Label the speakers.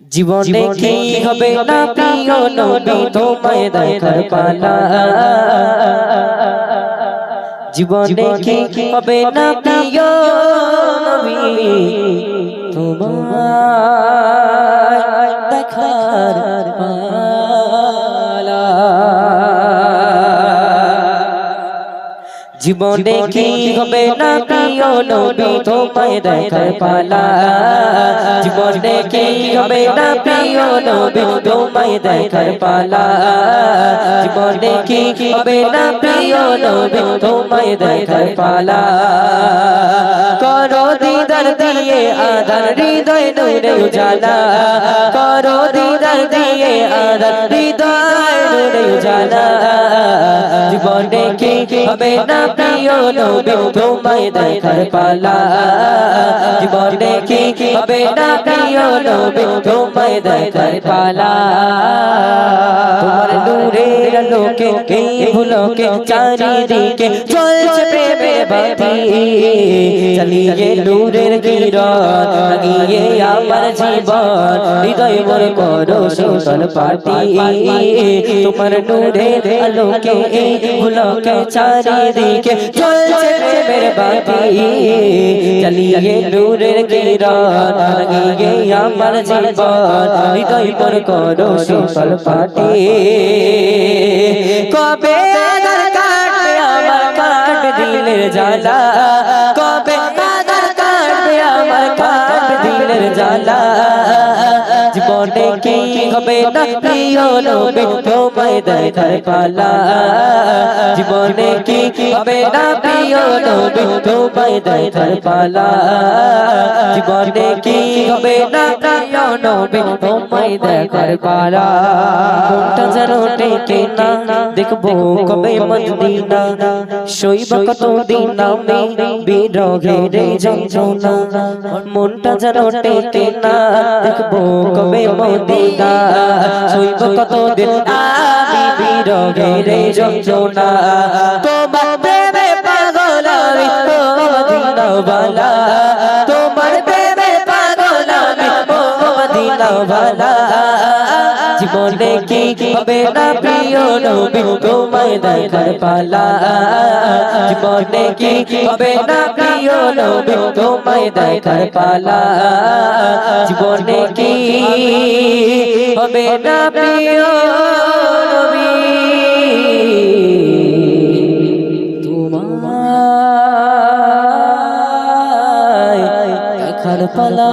Speaker 1: জীবনে কি হবে? না প্রিয় নবী তোমায় দেখার পালা জীবনে কি হবে? না প্রিয় নবী তোমায় জীবনে কি হবে না প্রিয় নবী তোমায় দেখার পালা? জীবনে কি হবে না প্রিয় নবী তোমায় দেখার পালা? জীবনে কি হবে না প্রিয় নবী তোমায় দেখার পালা? করো দিদার দিয়ে আধার হৃদয় নূরে উজালা। করো দিদার দিয়ে আধার হৃদয় নূরে উজালা। হবে না প্রিয় নবী, তোমায় দেখার পালা। জীবনে কি হবে না প্রিয় নবী, তোমায় দেখার পালা। তোমার নূরের লোকে এই ভুলোকে চারিদিকে চলছে প্রেমে বাতি। চালিয়ে নূরের কিরণ, লাগিয়ে আমার জীবন, হৃদয় মোর করো শীতল পাটি। তোমার নূরের আলোকে, ভুলোকে চারিদিকে চলছে প্রেমের বাতি। চালিয়ে নূরের কিরণ লাগিয়ে আমার জীবন, হৃদয় মোর করো শীতল পাটি। কবে আমার কাটবে দিলের জ্বালা। জ্বালা। কি হবে? না প্রিয় নবে তোমায় দেখার পালা জীবনে কি হবে? না প্রিয় নবে তোমায় দেখার পালা জীবনে কি হবে? না প্রিয় নবে তোমায় দেখার পালা মনটা যেন টেকে না? দেখব কবে মদিনা। শৈব কত দিন আমি বিরহে রে যন্ত্রণা। মনটা যেন টেকে না? দেখব মদিনা শৈব কত আমি বিরহে যন্ত্রণা। তোমার প্রেমে পাগল আমি ও মদিনা বালা তোমার প্রেমে পাগল আমি ও মদিনা বালা জীবনে কি হবে না প্রিয় নবী তোমায় দেখার পালা জীবনে কি হবে না প্রিয় নবী তোমায় দেখার পালা জীবনে কি হবে না প্রিয় নবী। তোমায় দেখার পালা।